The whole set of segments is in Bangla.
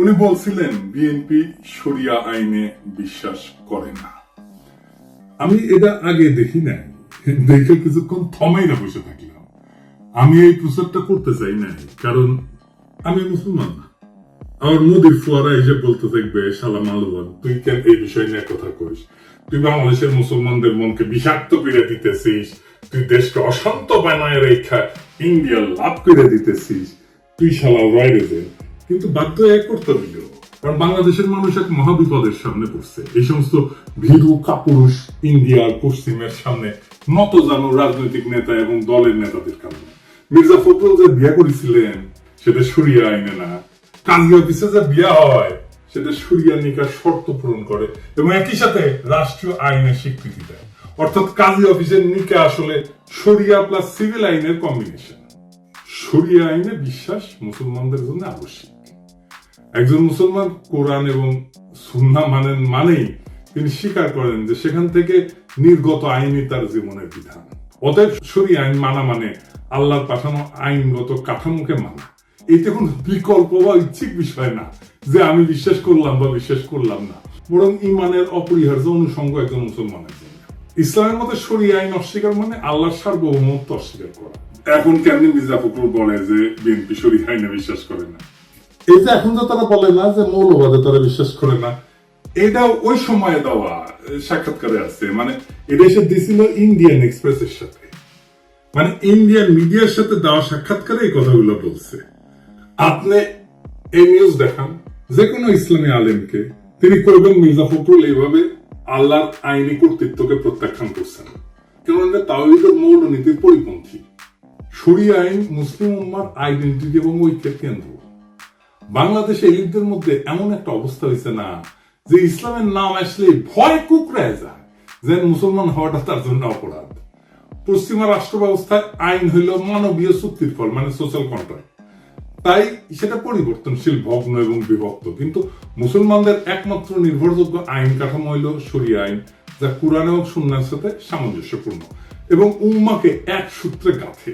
উনি বলছিলেন, বিএনপি শরিয়া আইনে বিশ্বাস করে না। আমি এটা আগে দেখি নাই। দেখে কিছুক্ষণ থমেই না বসে থাকলাম। আমি এই প্রচারটা করতে চাই নাই, কারণ আমি মুসলমান না। আমার মোদির ফুয়ারা এসে বলতে থাকবে, সালাম আলুয়ান তুই কেন এই বিষয় নিয়ে কথা কইস? তুই বাংলাদেশের মুসলমানদের মনকে বিষাক্ত করে দিতেছিস, তুই দেশকে অশান্ত বানায় রেখা ইন্ডিয়া লাভ করে দিতেছিস। তুই শালা বাইরে দে কিন্তু বাধ্য এক করতে হইল কারণ বাংলাদেশের মানুষ এক মহাবিপদের সামনে পড়ছে। এই সমস্ত ভীরু কাপুরুষ ইন্ডিয়ার পশ্চিমের সামনে নত জানো রাজনৈতিক নেতা এবং দলের নেতাদের কারণে। মির্জা ফখরুল যে বিয়া করেছিলেন, সেটা সরিয়া আইনে না। কাজী অফিসে যে বিয়া হয়, সেটা সরিয়া নিকার শর্ত পূরণ করে এবং একই সাথে রাষ্ট্রীয় আইনের স্বীকৃতি দেয়। অর্থাৎ কাজী অফিসের নিকা আসলে সরিয়া প্লাস সিভিল আইনের কম্বিনেশন শরিয়া আইনে বিশ্বাস মুসলমানদের জন্য আবশ্যক। একজন মুসলমান কোরআন এবং সুন্না মানেন মানেই তিনি স্বীকার করেন যে সেখান থেকে নির্গত আইনই তার জীবনের বিধান। অতএব শরিয়া আইন মানা মানে আল্লাহর পাঠানো আইনগত কাঠামোকে মানা। এতে কোনো বিকল্প বা ইচ্ছিক বিষয় না যে আমি বিশ্বাস করলাম বা বিশ্বাস করলাম না। বরং ইমানের অপরিহার্য অনুষঙ্গ একজন মুসলমানের জন্য। ইসলামের মধ্যে শরিয়া আইন অস্বীকার মানে আল্লাহর সার্বভৌমত্ব অস্বীকার করা। এখন কেমনি মির্জা ফখরুল বলে যে বিএনপি শরিয়া আইনে বিশ্বাস করে না? এই যে এখন তো তারা বলে না যে মৌলবাদে তারা বিশ্বাস করে না এটা ওই সময়ে দেওয়া সাক্ষাৎকারে আছে। মানে এটা এসে দিছিল ইন্ডিয়ান এক্সপ্রেসের সাথে। মানে ইন্ডিয়ান মিডিয়ার সাথে দেওয়া সাক্ষাৎকারে এই কথাগুলো বলছে। আপনি এই নিউজ দেখান যে কোনো ইসলামী আলেমকে, তিনি করবেন মির্জা ফখরুল এইভাবে আল্লাহর আইনি কর্তৃত্বকে প্রত্যাখ্যান করছেন। কেননা তাওহিদের মৌলনীতির পরিপন্থী। শরিয়া আইন মুসলিম উম্মার আইডেন্টিটি এবং ঐক্যের কেন্দ্র। বাংলাদেশে এলিটদের মধ্যে এমন একটা অবস্থা হয়েছে না যে ইসলামের নাম আসলে ভয় কুকড়ায় যায় যেন মুসলমান হওয়াটা তার জন্য অপরাধ। পশ্চিমা রাষ্ট্র ব্যবস্থায় আইন হইল মানবীয় চুক্তির ফল মানে সোশ্যাল কন্ট্রাক্ট তাই সেটা পরিবর্তনশীল, ভগ্ন এবং বিভক্ত। কিন্তু মুসলমানদের একমাত্র নির্ভরযোগ্য আইন কাঠামো হইল শরিয়া আইন, যা কোরআন এবং সুন্নার সাথে সামঞ্জস্যপূর্ণ এবং উম্মাকে এক সূত্রে গাঁথে।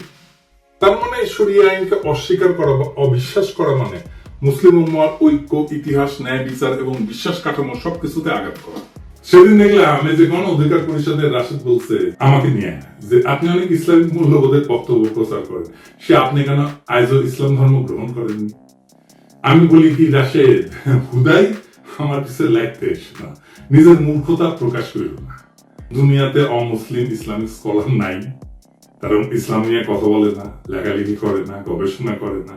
তার মানে শরিয়া আইনকে অস্বীকার করা বা অবিশ্বাস করা মানে মুসলিম উম্মার ঐক্য, ইতিহাস, ন্যায়, বিচার এবং বিশ্বাস কাঠামো সবকিছুতে আঘাত করা। সেদিন দেখলাম আমি যে গণ অধিকার পরিষদের রাশিদ বলছে, আমাকে নিয়ে যে আপনি অনেক ইসলামিক মূল্যবোধের বক্তব্য প্রচার করেন। সে আপনি কেন আইজও ইসলাম ধর্ম গ্রহণ করেননি? আমি বলি কি, রাশেদ, হুদাই আমার পিছিয়ে লাগতে এসো না। নিজের মূর্খতা প্রকাশ করিল না। দুনিয়াতে অমুসলিম ইসলামিক স্কলার নাই। কারণ ইসলাম নিয়ে কথা বলে না, লেখালেখি করে না, গবেষণা করে না।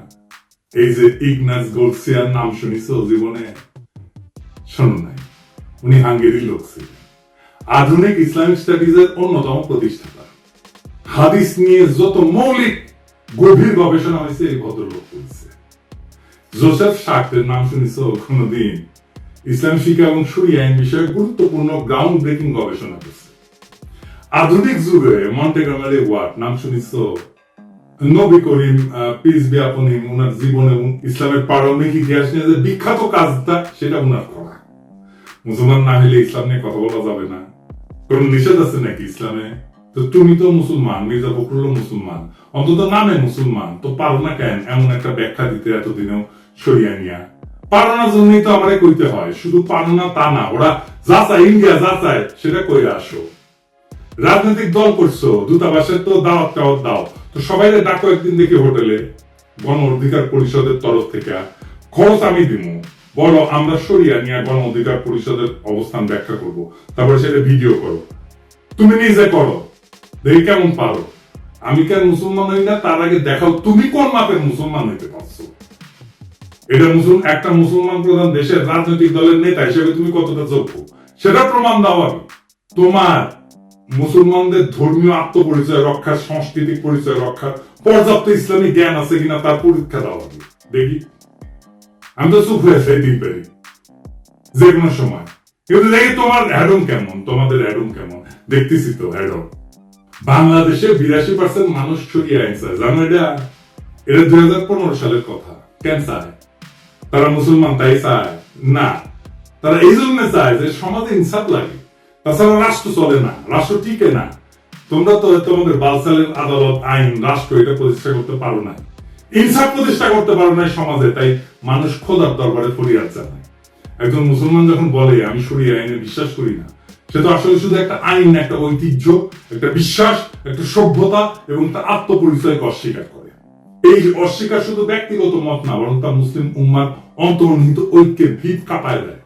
এই যে ইগনাস গোলসিয়ার নাম শুনিস জীবনে? শোনো নাই, উনি হাঙ্গেরির লোক ছিলেন। আধুনিক ইসলামিক স্টাডিজের অন্যতম প্রতিষ্ঠাতা। হাদিস নিয়ে যত মৌলিক, গভীর গবেষণা হয়েছে, এই ভদ্রলোক করেছে জোসেফ শাক্তের নাম শুনিস কোনদিন? ইসলাম শিক্ষা এবং শরিয়া আইন বিষয়ে গুরুত্বপূর্ণ গ্রাউন্ড ব্রেকিং গবেষণা করছে। আধুনিক যুগে মন্টেগামারি ওয়ার্ড নাম শুনিস নবী করিম পিস বিয়াপনিম ওনার জীবন এবং ইসলামের পারমিক ইতিহাস নিয়ে যে বিখ্যাত কাজটা, সেটা ওনার করা। মুসলমান না হলে ইসলাম নিয়ে কথা বলা যাবে না। কোন নিষেধ আছে নাকি ইসলামে? তো তুমি তো মুসলমান, মির্জা ফখরুল মুসলমান। অন্তত নামে মুসলমান। তো পারো না কেন এমন একটা ব্যাখ্যা দিতে এতদিনেও সরিয়া নিয়া? পারো না জন্যই তো আমারে কইতে হয়। শুধু পারো না তা না। ওরা যা চায়, ইন্ডিয়া যা চায়, সেটা কইরা আসো। রাজনৈতিক দল করছ, দূতাবাসের তো দাওয়াত টাওয়াত দাও। তো সবাই ডাকো একদিন দেখি হোটেলে। গণ অধিকার পরিষদের তরফ থেকে। খরচ আমি দিব বলো, আমরা সরিয়া নিয়ে গণ অধিকার পরিষদের অবস্থান ব্যাখ্যা করব। তারপরে সেটা ভিডিও করো। তুমি নিজে করো। দেখি কেমন পারো। আমি কেন মুসলমান হই না? তার আগে দেখাও, তুমি কোন মাপের মুসলমান হইতে পারছ? এটা মুসলমান, একটা মুসলমান প্রধান দেশের রাজনৈতিক দলের নেতা হিসেবে তুমি কতটা যোগ্য? সেটা প্রমাণ দাও আগে তোমার মুসলমানদের ধর্মীয় আত্মপরিচয় রক্ষার সাংস্কৃতিক পরিচয় রক্ষার পর্যাপ্ত ইসলামিক জ্ঞান আছে কিনা তার পরীক্ষা দাও আগে দেখি। আমি তো চুপ হয়ে সেই দিন পারি যে কোনো সময়। কিন্তু দেখি তোমার অ্যাডম কেমন? তোমাদের অ্যাডম কেমন? দেখতেছি তো অ্যাডম বাংলাদেশে বিরাশি পার্সেন্ট মানুষ ছড়িয়ে আইনছে জানো এটা? এটা দুই হাজার পনেরো সালের কথা। কেন চায়? তারা মুসলমান, তাই চায়? না। তারা এই জন্য চায় যে সমাজে ইনসাফ লাগে। তাছাড়া রাষ্ট্র চলে না, রাষ্ট্র টিকে না। তোমরা তো তোমাদের বালসালের আদালত, আইন, রাষ্ট্র এটা প্রতিষ্ঠা করতে পারো না ইনসাফ প্রতিষ্ঠা করতে পারে না সমাজে, তাই মানুষ খোদার দরবারে ফরিয়াদ জানায়। একজন মুসলমান যখন বলে, আমি শরীর আইনে বিশ্বাস করি না, সে তো আসলে শুধু একটা আইন, একটা ঐতিহ্য, একটা বিশ্বাস, একটা সভ্যতা এবং তার আত্মপরিচয়কে অস্বীকার করে। এই অস্বীকার শুধু ব্যক্তিগত মত না, বরং তা মুসলিম উম্মার অন্তর্নিহিত ঐক্যের ভিত কাটায় দেয়।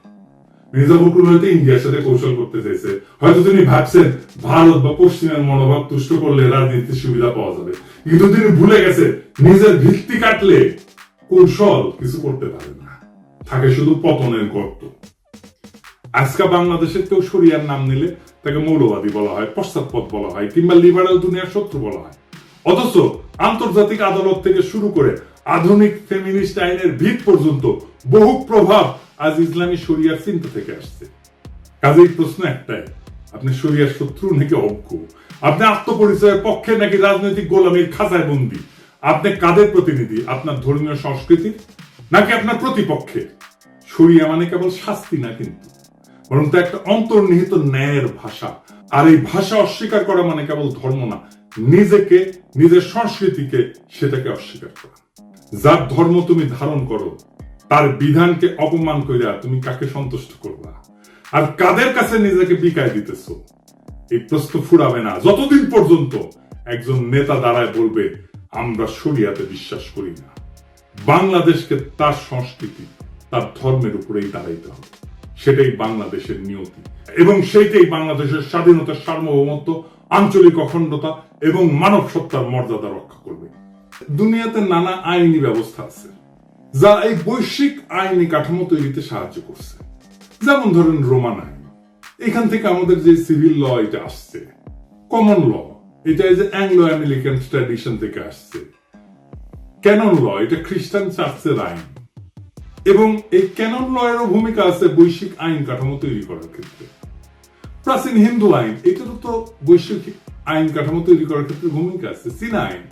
মির্জা হয়তো ইন্ডিয়ার সাথে কৌশল করতে চেয়েছে হয়তো তিনি ভাবছেন, ভারত বা পশ্চিমের মনোভাব তুষ্ট করলে রাজনীতির সুবিধা পাওয়া যাবে। কিন্তু তিনি ভুলে গেছে, নিজের ভিত্তি কাটলে কৌশল কিছু করতে পারে না। থাকে শুধু পতনের গর্ত। আজকে বাংলাদেশের কেউ শরিয়ার নাম নিলে তাকে মৌলবাদী বলা হয়, পশ্চাৎপদ বলা হয়, কিংবা লিবারাল দুনিয়ার শত্রু বলা হয়। অথচ আন্তর্জাতিক আদালত থেকে শুরু করে আধুনিক ফেমিনিস্ট আইনের ভিত পর্যন্ত বহু প্রভাব আজ ইসলামী শরিয়ার চিন্তা থেকে আসছে। কাজেই প্রশ্ন একটাই, আপনি শরিয়ার শত্রু নাকি অজ্ঞ? আপনি আত্মপরিচয়ের পক্ষে নাকি রাজনৈতিক গোলামীর খাঁচায় বন্দি? আপনি কাদের প্রতিনিধি? আপনার ধর্মীয় সংস্কৃতির নাকি আপনার প্রতিপক্ষে? শরিয়া মানে কেবল শাস্তি না কিন্তু, বরং তা একটা অন্তর্নিহিত ন্যায়ের ভাষা। আর এই ভাষা অস্বীকার করা মানে কেবল ধর্ম না, নিজেকে, নিজের সংস্কৃতিকে সেটাকে অস্বীকার করা। যার ধর্ম তুমি ধারণ করো তার বিধানকে অপমান কইরা তুমি কাকে সন্তুষ্ট করবা? আর কাদের কাছে নিজেকে বিকায় দিতেছ? এই প্রশ্ন ফুরাবে না। যতদিন পর্যন্ত একজন নেতা দাঁড়ায় বলবে, আমরা শরিয়াতে বিশ্বাস করি না। বাংলাদেশকে তার সংস্কৃতি, তার ধর্মের উপরেই দাঁড়াইতে হবে। সেটাই বাংলাদেশের নিয়তি। এবং সেইটাই বাংলাদেশের স্বাধীনতা সার্বভৌমত্ব, আঞ্চলিক অখণ্ডতা এবং মানব সত্তার মর্যাদা রক্ষা করবে। দুনিয়াতে নানা আইনি ব্যবস্থা আছে। যা এই বৈশ্বিক আইনি কাঠামো তৈরিতে সাহায্য করছে। যেমন ধরেন রোমান আইন। এখান থেকে আমাদের যে সিভিল ল এটা আসছে, কমন ল, এটা এই যে অ্যাংলো আমেরিকান ট্র্যাডিশন থেকে আসছে। ক্যানন ল, এটা খ্রিস্টান চার্চের আইন। এবং এই ক্যানন ল এরও ভূমিকা আছে বৈশ্বিক আইন কাঠামো তৈরি করার ক্ষেত্রে। প্রাচীন হিন্দু আইন, এটারও তো বৈশ্বিক আইন কাঠামো তৈরি করার ক্ষেত্রে ভূমিকা আছে। চীনা আইন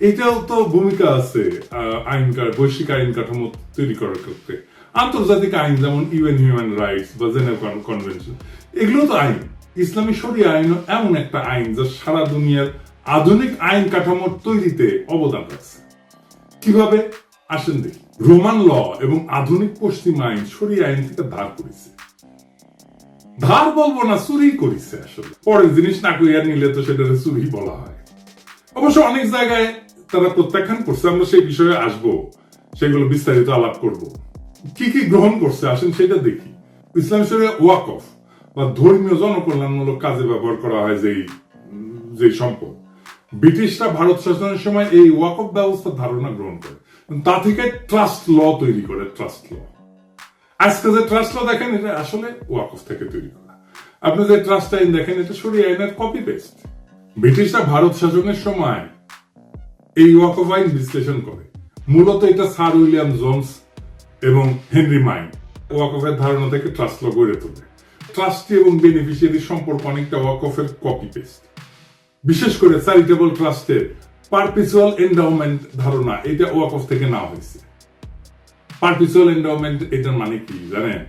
এটাও তো ভূমিকা আছে আহ, আইন বৈশ্বিক আইন কাঠামো তৈরি করার ক্ষেত্রে। আন্তর্জাতিক আইন যেমন ইউএন হিউম্যান রাইটস বা জেনেভ কনভেনশন এগুলো তো আইন। ইসলামী শরিয়া আইন এমন একটা আইন যা সারা দুনিয়ার আধুনিক আইন কাঠামোর তৈরিতে অবদান রাখছে। কীভাবে? আসেন দেখি। রোমান ল এবং আধুনিক পশ্চিম আইন শরিয়া আইন থেকে ধার করেছে। ধার বলব না চুরি করেছে আসলে। পরের জিনিস না করিয়া নিলে তো সেটা চুরি বলা হয়। অবশ্য অনেক জায়গায় তারা প্রত্যাখ্যান করছে, আমরা সেই বিষয়ে আসব, সেগুলো বিস্তারিত আলাপ করব। কি কি গ্রহণ করছে? আসেন সেটা দেখি। ইসলাম শরীরে ওয়াকফ, বা ধর্মীয় জনকল্যাণমূলক কাজে ব্যবহার করা হয় যেই যেই সম্পদ। ব্রিটিশরা ভারত শাসনের সময় এই ওয়াকফ ব্যবস্থার ধারণা গ্রহণ করে। তা থেকে ট্রাস্ট ল তৈরি করে, ট্রাস্ট ল। আজকে যে ট্রাস্ট ল দেখেন, এটা আসলে ওয়াকফ থেকে তৈরি করা। আপনি যে ট্রাস্ট আইন দেখেন, এটা সরিয়ে আইনের কপি পেস্ট ব্রিটিশরা ভারত শাসনের সময় এই ওয়াকফ আইন বিশ্লেষণ করে। মূলত এটা স্যার উইলিয়াম জোনস এবং হেনরি মাইন ওয়াকফের ধারণা থেকে ট্রাস্ট ল গড়ে তোলে। ট্রাস্টি এবং বেনিফিশিয়ারি সম্পর্ক অনেকটা ওয়াকফের কপি পেস্ট বিশেষ করে চ্যারিটেবল ট্রাস্টের পারপিচুয়াল এন্ডাউমেন্ট ধারণা, এটা ওয়াক অফ থেকে নেওয়া হয়েছে। পারপিচুয়াল এন্ডাউমেন্ট এটার মানে কি, জানেন?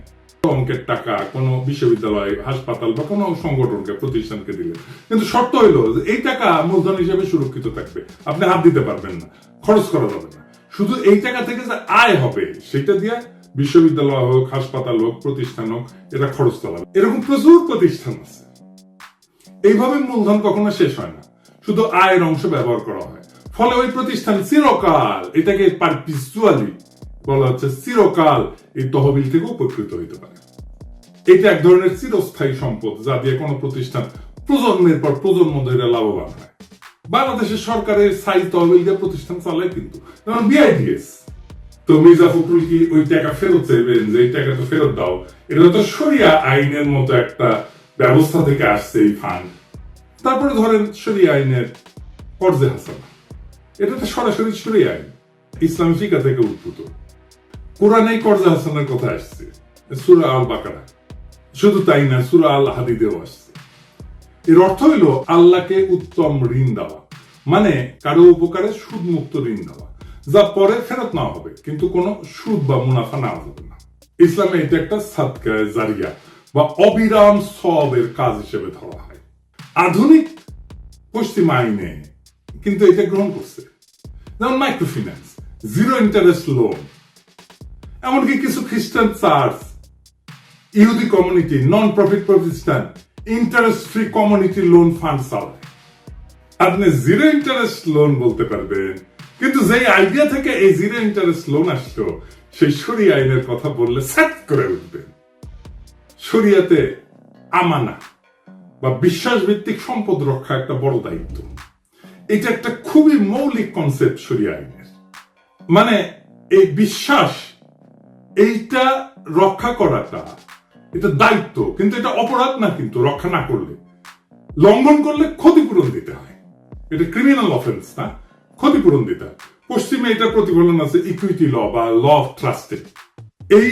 অঙ্কের টাকা বিশ্ববিদ্যালয়, হাসপাতাল বা কোনো সংগঠনকে, প্রতিষ্ঠানকে দিলে। কিন্তু শর্ত হইল এই টাকা মূলধন হিসেবে সুরক্ষিত থাকবে। আপনি হাত দিতে পারবেন না, খরচ করা যাবে না। শুধু এই টাকা থেকে যে আয় হবে, সেটা দিয়ে বিশ্ববিদ্যালয় হোক, হাসপাতাল হোক, প্রতিষ্ঠান হোক, এটা খরচ চালাবে এরকম প্রচুর প্রতিষ্ঠান আছে। এইভাবে মূলধন কখনো শেষ হয় না। শুধু আয়ের অংশ ব্যবহার করা হয়। ফলে ওই প্রতিষ্ঠান চিরকাল এটাকে পারপিচুয়ালি বলা হচ্ছে চিরকাল এই তহবিল থেকে উপকৃত হইতে পারে। এটা এক ধরনের চিরস্থায়ী সম্পদ যা দিয়ে কোনো প্রতিষ্ঠান প্রজন্মের পর প্রজন্ম ধরে লাভবান হয়। বাংলাদেশের সরকারের সাই তহবিল দিয়ে প্রতিষ্ঠান চালায় কিন্তু, যেমন বিআইডিএস তো মির্জা ফখরুল কি ওই টাকা ফেরত চাইবেন? যে এই টাকা তো ফেরত দাও। এটা তো সরিয়া আইনের মতো একটা ব্যবস্থা থেকে আসছে এই ফান্ড তারপরে ধরেন সরিয়া আইনের কর্জে হাসানা। এটা তো সরাসরি সরিয়া আইন, ইসলাম ফিকা থেকে উদ্ভূত। কোরআনে কর্জে হাসানের কথা আসছে। সুরা আল বাকারা শুধু তাই না, সুরা আল হাদিদেও আসছে। এর অর্থ হইল আল্লাহকে উত্তম ঋণ দেওয়া। মানে কারও উপকারে সুদ মুক্ত ঋণ দেওয়া যা পরে ফেরত নেওয়া হবে, কিন্তু কোনো সুদ বা মুনাফা নেওয়া যাবে না। ইসলামে এটা একটা সাদকা, জারিয়া বা অবিরাম সবের কাজ হিসেবে ধরা হয়। আধুনিক পশ্চিম আইনে কিন্তু এটা গ্রহণ করছে। যেমন micro finance zero interest loan এমনকি কিছু খ্রিস্টান চার্চ, ইহুদি কমিউনিটি নন প্রফিট প্রতিষ্ঠান interest free community loan fund চালায় আপনি জিরো ইন্টারেস্ট লোন বলতে পারবেন, কিন্তু যেই আইডিয়া থেকে এই জিরো ইন্টারেস্ট লোন আসলো, সেই সরি আইনের কথা বললে সেট করে উঠবেন শরিয়াতে আমানা বা বিশ্বাস ভিত্তিক সম্পদ রক্ষা একটা বড় দায়িত্ব। এটা একটা খুবই মৌলিক কনসেপ্ট শরিয়া আইনের। মানে এই বিশ্বাস এইটা রক্ষা করাটা, এটা দায়িত্ব, কিন্তু এটা অপরাধ না কিন্তু রক্ষা না করলে। লঙ্ঘন করলে ক্ষতিপূরণ দিতে হয়। এটা ক্রিমিনাল অফেন্স না, ক্ষতিপূরণ দিতে হয়। পশ্চিমে এটা প্রতিফলন আছে ইকুইটি ল বা ল অফ ট্রাস্টেড এই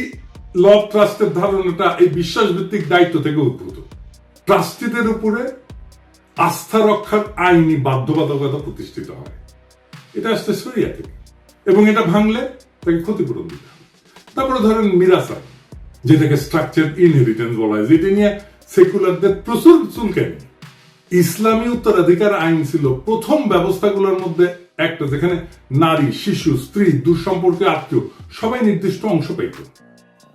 ল অফ ট্রাস্টের ধারণাটা এই বিশ্বাস ভিত্তিক দায়িত্ব থেকে উদ্ভূত। ট্রাস্টিদের উপরে আস্থা রক্ষার আইনি বাধ্যবাধকতা প্রতিষ্ঠিত হয়। এটা আসছে সরিয়া থেকে। এবং এটা ভাঙলে তাকে ক্ষতিপূরণ দিতে হবে তারপরে ধরেন মিরাস যেটাকে স্ট্রাকচার ইনহেরিটেন্স বলা হয়, যেটা নিয়ে সেকুলারদের প্রচুর চুলকানি ইসলামী উত্তরাধিকার আইন ছিল প্রথম ব্যবস্থাগুলোর মধ্যে একটা, যেখানে নারী, শিশু, স্ত্রী, দুঃসম্পর্কে আত্মীয়, সবাই নির্দিষ্ট অংশ পেত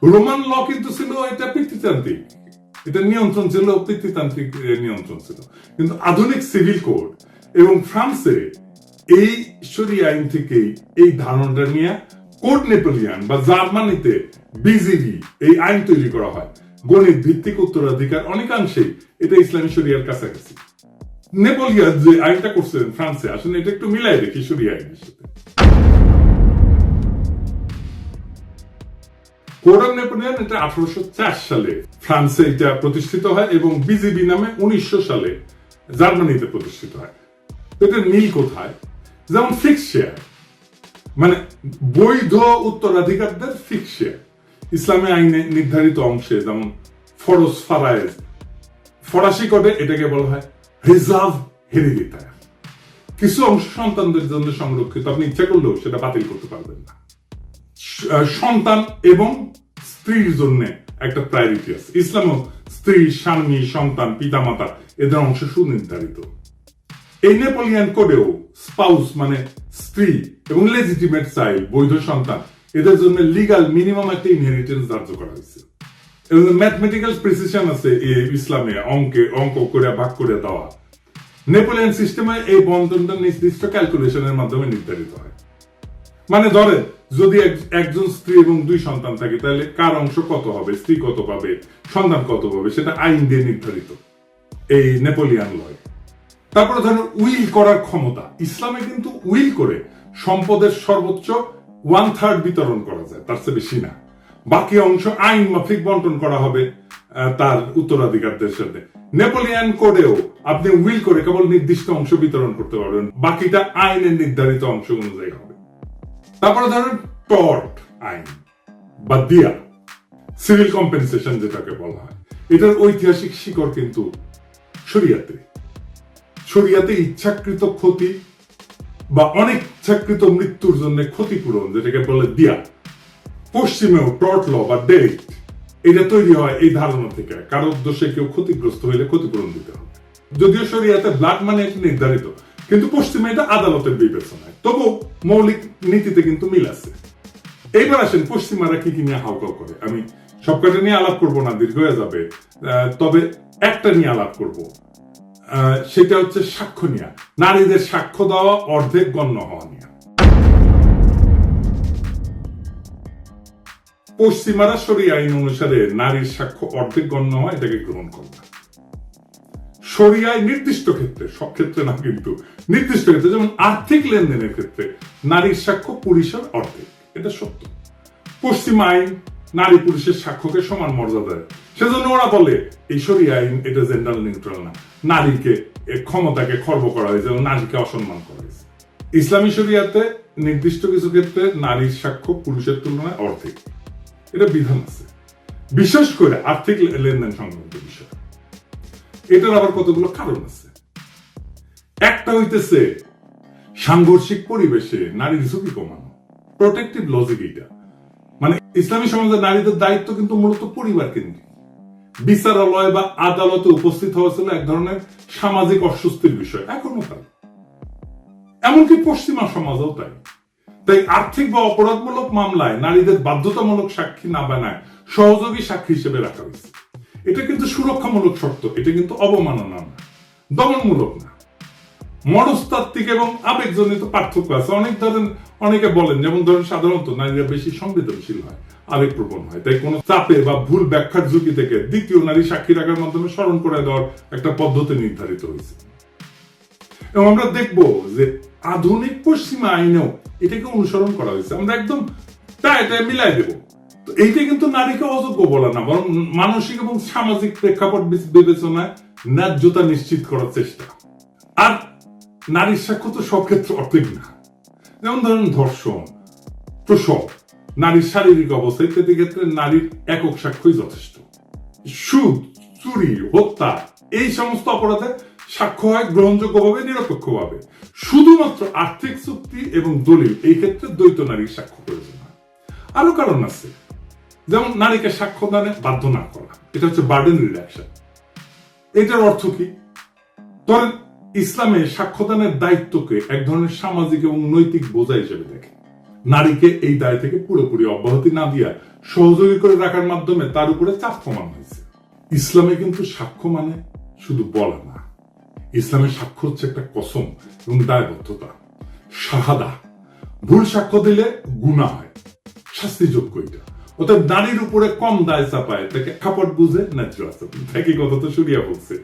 রোমান ল কিন্তু ছিল এটা পিতৃতান্ত্রিক। এটা নিয়ন্ত্রণ ছিল, পিতৃতান্ত্রিক নিয়ন্ত্রণ ছিল। কিন্তু আধুনিক সিভিল কোড এবং ফ্রান্সে এই সরি আইন থেকেই এই ধারণাটা নিয়ে কোড নেপোলিয়ান বা জার্মানিতে বিজিবি এই আইন তৈরি করা হয়। গণিত ভিত্তিক উত্তরাধিকার অনেকাংশেই এটা ইসলামী শরিয়ার কাছাকাছি। নেপোলিয়ান যে আইনটা করছিলেন ফ্রান্সে, আসলে এটা একটু মিলাই দেখি শরিয়া আইনের সাথে। নেপোলিয়ান এটা আঠারোশো সালে ফ্রান্সে এটা প্রতিষ্ঠিত হয় এবং বিজিবি নামে উনিশশো সালে জার্মানিতে প্রতিষ্ঠিত হয়। তো এটার মিল কোথায়? যেমন ফিক্স শেয়ার মানে বৈধ উত্তরাধিকারদের ফিক্স। ইসলামী আইনে নির্ধারিত অংশে, যেমন ফরজ ফারায়েজ, ফরাসি কোডে এটাকে বলা হয় রিজার্ভ হেরিডিটার। কিছু অংশ সন্তানদের জন্য সংরক্ষিত, আপনি ইচ্ছা করলেও সেটা বাতিল করতে পারবেন না। সন্তান এবং স্ত্রীর জন্য একটা প্রায়োরিটি আছে। ইসলামও স্ত্রী, স্বামী, সন্তান, পিতামাতা, এদের অংশ সুনির্ধারিত। এই নেপোলিয়ান কোডেও স্পাউস মানে স্ত্রী এবং লেজিটিমেট চাইল্ড বৈধ সন্তান। এদের জন্য লিগাল মিনিমাম একটা ইনহেরিটেন্স ধার্য করা হয়েছে। ম্যাথমেটিক্যাল প্রিসিশন আছে ইসলামে, অঙ্কে, অঙ্ক করে, ভাগ করে দেওয়া। নেপোলিয়ান সিস্টেমে এই বন্ধনটা নির্দিষ্ট ক্যালকুলেশনের মাধ্যমে নির্ধারিত হয়। মানে ধরে যদি এক- একজন স্ত্রী এবং দুই সন্তান থাকে, তাহলে কার অংশ কত হবে, স্ত্রী কত পাবে, সন্তান কত পাবে, সেটা আইন দিয়ে নির্ধারিত। এই নেপোলিয়ান লয়। তারপরে ধরেন উইল করার ক্ষমতা। ইসলামে কিন্তু উইল করে সম্পদের সর্বোচ্চ ওয়ান থার্ড বিতরণ করা যায়, তার চেয়ে বেশি না। বাকি অংশ আইন মাফিক বন্টন করা হবে তার উত্তরাধিকারদের সাথে নেপোলিয়ান কোডেও আপনি উইল করে কেবল নির্দিষ্ট অংশ বিতরণ করতে পারবেন, বাকিটা আইনের নির্ধারিত অংশ অনুযায়ী হবে। তারপরে ধরেন টর্ট আইন, বা দিয়া সিভিল কম্পেনসেশন যেটাকে বলা হয়। এটার ঐতিহাসিক শিকড় কিন্তু শরিয়াতে। শরিয়াতে ইচ্ছাকৃত ক্ষতি বা অনেক ইচ্ছাকৃত মৃত্যুর জন্য ক্ষতিপূরণ, যেটাকে বলে দিয়া পশ্চিমেও টর্ট ল বা ডেট, এটা তৈরি হয় এই ধারণা থেকে। কারও উদ্দেশ্যে কেউ ক্ষতিগ্রস্ত হইলে ক্ষতিপূরণ দিতে হবে। যদিও শরিয়াতে ব্লাড মানে এটা নির্ধারিত, কিন্তু পশ্চিমে এটা আদালতের বিবেচনায়। তবু মৌলিক নীতিতে কিন্তু মিল আছে। এইবার আসেন, পশ্চিমারা কি কি নিয়ে হাউকাউ করে? আমি সবকটা নিয়ে আলাপ করব না, দীর্ঘ হয়ে যাবে। তবে একটা নিয়ে আলাপ করব। সেটা হচ্ছে সাক্ষ্য নেওয়া নারীদের সাক্ষ্য দেওয়া, অর্ধেক গণ্য হওয়া নিয়ে। পশ্চিমারা সরি আইন অনুসারে নারীর সাক্ষ্য অর্ধেক গণ্য হয়, এটাকে গ্রহণ করে না সরিয়ায় নির্দিষ্ট ক্ষেত্রে, সব ক্ষেত্রে না, কিন্তু নির্দিষ্ট ক্ষেত্রে, যেমন আর্থিক লেনদেনের ক্ষেত্রে, নারীর সাক্ষ্য পুরুষের অর্ধেক, এটা সত্য। পশ্চিম আইন নারী পুরুষের সাক্ষ্যকে সমান মর্যাদা দেয় সেজন্য ওরা বলে, এই সরি আইন, এটা জেন্ডার নিউট্রাল না। নারীকে ক্ষমতাকে খর্ব করা হয়েছে এবং নারীকে অসম্মান করা হয়েছে। ইসলামী শরিয়াতে নির্দিষ্ট কিছু ক্ষেত্রে নারীর সাক্ষ্য পুরুষের তুলনায় অর্ধেক। এটা বিধান আছে। বিশেষ করে আর্থিক লেনদেন সংক্রান্ত বিষয়। এটার আবার কতগুলো কারণ আছে? একটা হইতেছে, সাংঘর্ষিক পরিবেশে নারীর ঝুঁকি কমানো। প্রোটেক্টিভ লজিক এটা মানে ইসলামী সমাজে নারীদের দায়িত্ব কিন্তু মূলত পরিবার কেন্দ্রিক বিচারালয় বা আদালতে উপস্থিত হওয়া ছিল এক ধরনের সামাজিক অস্বস্তির বিষয়। এখনও তাই। এমনকি পশ্চিমা সমাজও তাই। তাই আর্থিক বা অপরাধমূলক মামলায় নারীদের বাধ্যতামূলক সাক্ষী না বানায় সহযোগী সাক্ষী হিসেবে রাখা হয়েছে। এটা কিন্তু সুরক্ষামূলক শর্ত, এটা কিন্তু অবমাননা না দমনমূলক না। মনস্তাত্ত্বিক এবং আবেগজনিত পার্থক্য আছে। অনেক ধরেন, অনেকে বলেন, যেমন ধরেন সাধারণত নারীরা বেশি সংবেদনশীল হয়, আবেগপ্রবণ হয়। তাই কোনো চাপে বা ভুল ব্যাখ্যার ঝুঁকি থেকে দ্বিতীয় নারী সাক্ষী রাখার মাধ্যমে স্মরণ করে দেওয়ার একটা পদ্ধতি নির্ধারিত হয়েছে। এবং আমরা দেখব যে আধুনিক পশ্চিমা আইনেও এটাকে অনুসরণ করা হয়েছে। আমরা একদম তা এটা মিলাই দেব। তো এইটা কিন্তু নারীকে অযোগ্য বলা না, বরং মানসিক এবং সামাজিক প্রেক্ষাপট বিবেচনায় ন্যায্যতা নিশ্চিত করার চেষ্টা। আর নারীর সাক্ষ্য তো সব ক্ষেত্রে অর্থিক না। যেমন ধরেন ধর্ষণ, প্রসব, নারীর শারীরিক অবস্থা ইত্যাদি ক্ষেত্রে নারীর একক সাক্ষ্যই যথেষ্ট। সুদ, চুরি, হত্যা, এই সমস্ত অপরাধে সাক্ষ্য হয় গ্রহণযোগ্যভাবে, নিরপেক্ষভাবে। শুধুমাত্র আর্থিক চুক্তি এবং দলিল, এই ক্ষেত্রে দ্বৈত নারীর সাক্ষ্য প্রয়োজন হয়। আরও কারণ আছে। যেমন নারীকে সাক্ষ্য দানে বাধ্য না করা, এটা হচ্ছে বার্ডেন রিডাকশন এটার অর্থ কি? ধরেন ইসলামে সাক্ষ্যদানের দায়িত্বকে এক ধরনের সামাজিক এবং নৈতিক বোঝা হিসেবে দেখে। নারীকে এই দায় থেকে পুরোপুরি অব্যাহতি না দিয়া সহযোগী করে রাখার মাধ্যমে তার উপরে চাপ কমানো হয়েছে। ইসলামে কিন্তু সাক্ষ্য মানে শুধু বলা না। ইসলামের সাক্ষ্য হচ্ছে একটা কসম এবং দায়বদ্ধতা। শাহাদা। ভুল সাক্ষ্য দিলে গুণা হয়। শাস্তিযোগ্য এটা। অর্থাৎ নারীর উপরে কম দায় চাপায় তাকে খাপট বুঝে ন্যায্য আছে একই কথা তো সুরিয়া বলছে।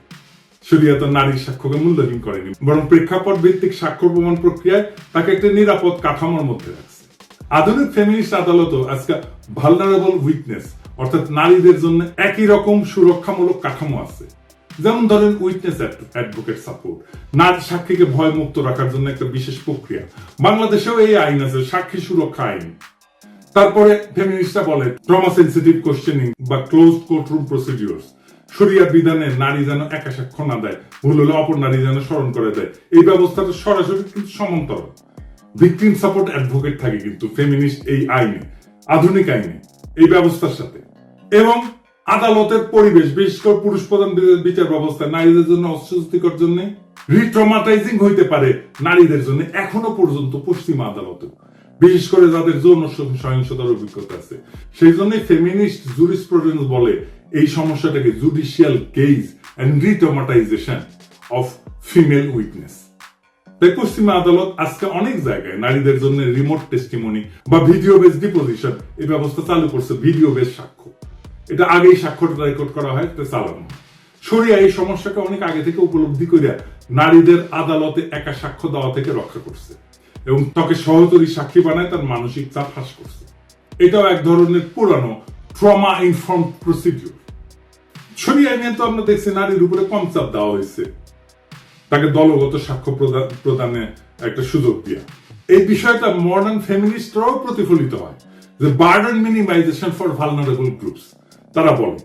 শরিয়া তো নারীর সাক্ষ্যকে মূল্যহীন করেনি, বরং প্রেক্ষাপট ভিত্তিক সাক্ষ্য প্রমাণ প্রক্রিয়ায় তাকে একটি নিরাপদ কাঠামোর মধ্যে রাখছে। আধুনিক ফেমিনিস্ট আদালতও আজকে ভালনারেবল উইকনেস অর্থাৎ নারীদের জন্য একই রকম সুরক্ষামূলক কাঠামো আছে। যেমন ধরেন উইটনেস অ্যাডভোকেট সাপোর্ট নারী সাক্ষীকে ভয় মুক্ত রাখার জন্য একটা বিশেষ প্রক্রিয়া। বাংলাদেশেও এই আইন আছে, সাক্ষী সুরক্ষা আইন। তারপরে ফেমিনিস্টরা বলে ট্রমা সেন্সিটিভ কোশ্চেনিং বা ক্লোজ কোর্টরুম প্রসিডিওর্স শরিয়া বিধানে নারী যেন একা সাক্ষ্য না দেয়, ভুল হলে অপর নারী যেন স্মরণ করে দেয়। এই ব্যবস্থাটা সরাসরি কিন্তু সমান্তরাল। ভিকটিম সাপোর্ট অ্যাডভোকেট থাকে কিন্তু, ফেমিনিস্ট এই আইনে, আধুনিক আইনে, এই ব্যবস্থার সাথে। এবং আদালতের পরিবেশ, বিশেষ করে পুরুষ প্রধান বিচার ব্যবস্থা, নারীদের জন্য অস্বস্তিকর জন্য রিট্রমাটাইজিং হইতে পারে নারীদের জন্য, এখনও পর্যন্ত পশ্চিমা আদালতে। বিশেষ করে যাদের যৌন সহিংসতার অভিজ্ঞতা আছে। সেই জন্য ফেমিনিস্ট জুরিসপ্রুডেন্স বলে এই সমস্যাটাকে judicial gaze and retraumatization of female weakness তাই পশ্চিমা আদালত আজকে অনেক জায়গায় নারীদের জন্য রিমোট টেস্টিমনি বা ভিডিও বেস ডিপোজিশন এই ব্যবস্থা চালু করছে ভিডিও বেস সাক্ষ্য। এটা আগেই স্বাক্ষরটা রেকর্ড করা হয়, এটা চালানো। শরিয়া এই সমস্যাকে অনেক আগে থেকে উপলব্ধি করিয়া নারীদের আদালতে একা সাক্ষ্য দেওয়া থেকে রক্ষা করছে এবং তাকে সহচরী সাক্ষী বানায় তার মানসিক চাপ হ্রাস করছে। এটাও এক ধরনের পুরানো ট্রমা ইনফর্ম প্রসিডিউর নিয়ে তো আমরা দেখছি নারীর উপরে কম চাপ দেওয়া হয়েছে। তাকে দলগত সাক্ষ্য প্রদান- একটা সুযোগ এই বিষয়টা মডার্ন প্রতিফলিত হয়, যে burden minimization for vulnerable groups তারা বলে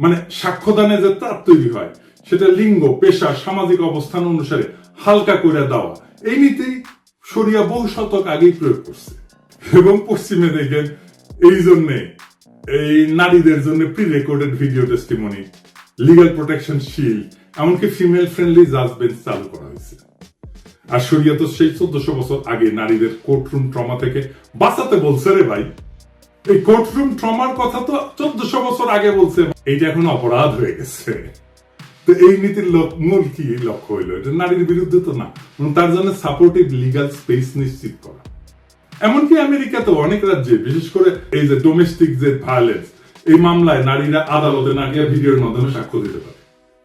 মানে সাক্ষ্যদানে যে চাপ তৈরি হয়, সেটা লিঙ্গ, পেশা, সামাজিক অবস্থান অনুসারে হালকা করে দেওয়া। এই নীতি সরিয়া বহু শতক আগেই প্রয়োগ করছে। এবং পশ্চিমে দেখেন, এই জন্যে এই নারীদের জন্য pre recorded video testimony legal protection shield এমনকি ফিমেল ফ্রেন্ডলি জাজমেন্ট চালু করা হয়েছে। আর শরিয়া তো সেই চোদ্দশো বছর আগে নারীদের কোর্টরুম ট্রমা থেকে বাঁচাতে বলছে রে ভাই। এই কোর্টরুম ট্রমার কথা তো চোদ্দশো বছর আগে বলছে। এইটা এখন অপরাধ হয়ে গেছে। তো এই নীতির মূল কি লক্ষ্য হইল? এটা নারীর বিরুদ্ধে তো না তার জন্য সাপোর্টিভ লিগাল স্পেস নিশ্চিত করা। এমনকি আমেরিকাতে অনেক রাজ্যে, বিশেষ করে এই যে ডোমেস্টিক যে ভায়োলেন্স এই মামলায় নারীরা আদালতে না গিয়ে ভিডিওর মাধ্যমে সাক্ষ্য দিতে পারে।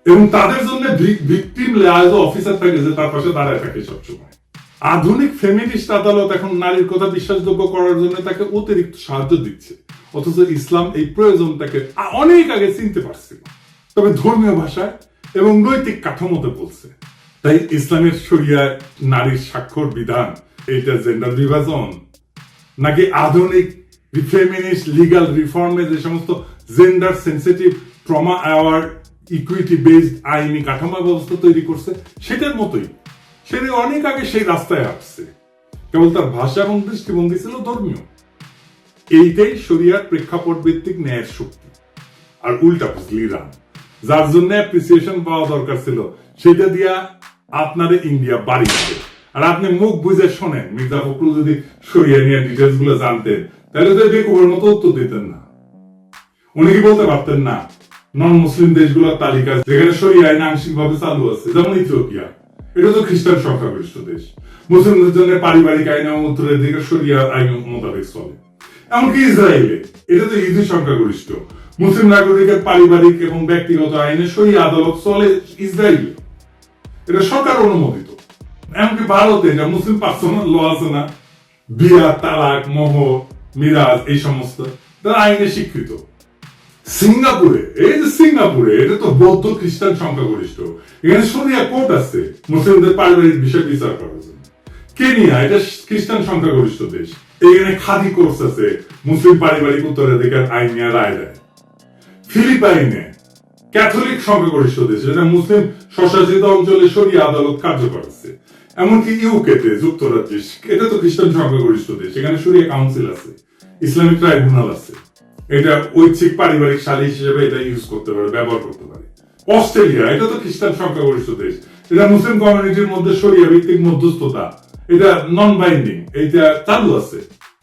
এবং তাদের জন্য ভিকটিম অফিসার থাকে যে তার পাশে দাঁড়ায় থাকে সবসময়। আধুনিক ফেমিনিস্ট আদালত এখন নারীর কথা বিশ্বাসযোগ্য করার জন্য তাকে অতিরিক্ত সাহায্য দিচ্ছে। অথচ ইসলাম এই প্রয়োজনটাকে অনেক আগে চিনতে পারছিল। তবে ধর্মীয় ভাষায় এবং নৈতিক কাঠামোতে বলছে। তাই ইসলামের শরিয়ায় নারীর স্বাক্ষর বিধান এটা জেন্ডার বিভাজন নাকি আধুনিক ফেমিনিস্ট লিগাল রিফর্মে যে সমস্ত gender sensitive trauma award equity based আইনি কাঠামো ব্যবস্থা তৈরি করছে, সেটার মতোই। সেটা অনেক আগে সেই রাস্তায় আসছে কেবল তার ভাষা এবং দৃষ্টিভঙ্গি ছিল ধর্মীয়। এইটাই শরিয়ার প্রেক্ষাপট ভিত্তিক ন্যায়ের শক্তি। আর উল্টা বুঝলি যার জন্য অ্যাপ্রিসিয়েশন পাওয়া দরকার ছিল, সেটা দিয়া আপনারে ইন্ডিয়া বাড়ি দিবে। আর আপনি মুখ বুঝে শোনেন। মির্জা ফখরুল যদি সরিয়ে নিয়ে ডিটেলসগুলো জানতেন, তাহলে তো বেকুবের মতো উত্তর দিতেন না। উনি কি বলতে পারতেন না? নন মুসলিম দেশগুলোর তালিকা যেখানে সরিয়ে আইন আংশিক ভাবে চালু আছে, যেমন ইথিওপিয়া। এটা তো খ্রিস্টান সংখ্যাগরিষ্ঠ দেশ। মুসলিমদের জন্য পারিবারিক আইন এবং উত্তরের দিকে সরিয়া আইন মোতাবেক চলে। এমনকি ইসরায়েলে, এটা তো ইহুদি সংখ্যাগরিষ্ঠ। মুসলিম নাগরিকের পারিবারিক এবং ব্যক্তিগত আইনে সরিয়া আদালত চলে ইসরায়েলে। এটা সরকার অনুমোদিত। এমনকি ভারতে যা মুসলিম পার্সোনাল ল আছে না? বিয়া তালাক মোহ মিরাজ, এই সমস্ত। তারা আইনে স্বীকৃত সিঙ্গাপুরে, এই যে সিঙ্গাপুরে, এটা তো বৌদ্ধ খ্রিস্টান সংখ্যাগরিষ্ঠ। এখানে শরিয়া কোর্ট আছে, মুসলিমদের পারিবারিক বিষয় বিচার করার জন্য। কেনিয়া, এটা খ্রিস্টান সংখ্যাগরিষ্ঠ দেশ। এখানে খাদি কোর্স আছে, মুসলিম পারিবারিক উত্তরাধিকার আইন নিয়ে রায় দেয়। ফিলিপাইনে, ক্যাথলিক সংখ্যাগরিষ্ঠ দেশ, এটা মুসলিম স্বশাসিত অঞ্চলে সরিয়ে আদালত কার্যকর আছে। এমনকি ইউকেতে যুক্তরাজ্যে এটা তো খ্রিস্টান সংখ্যাগরিষ্ঠ দেশ এখানে সরিয়া কাউন্সিল আছে, ইসলামিক ট্রাইব্যুনাল আছে। এটা ঐচ্ছিক পারিবারিক সালিশ হিসেবে এটা ইউজ করতে পারে, ব্যবহার করতে পারে। অস্ট্রেলিয়া, এটা তো খ্রিস্টান সংখ্যাগরিষ্ঠ দেশ। এটা মুসলিম কমিউনিটির মধ্যে সরিয়া ভিত্তিক মধ্যস্থতা। এটা নন বাইন্ডিং এইটা চালু আছে।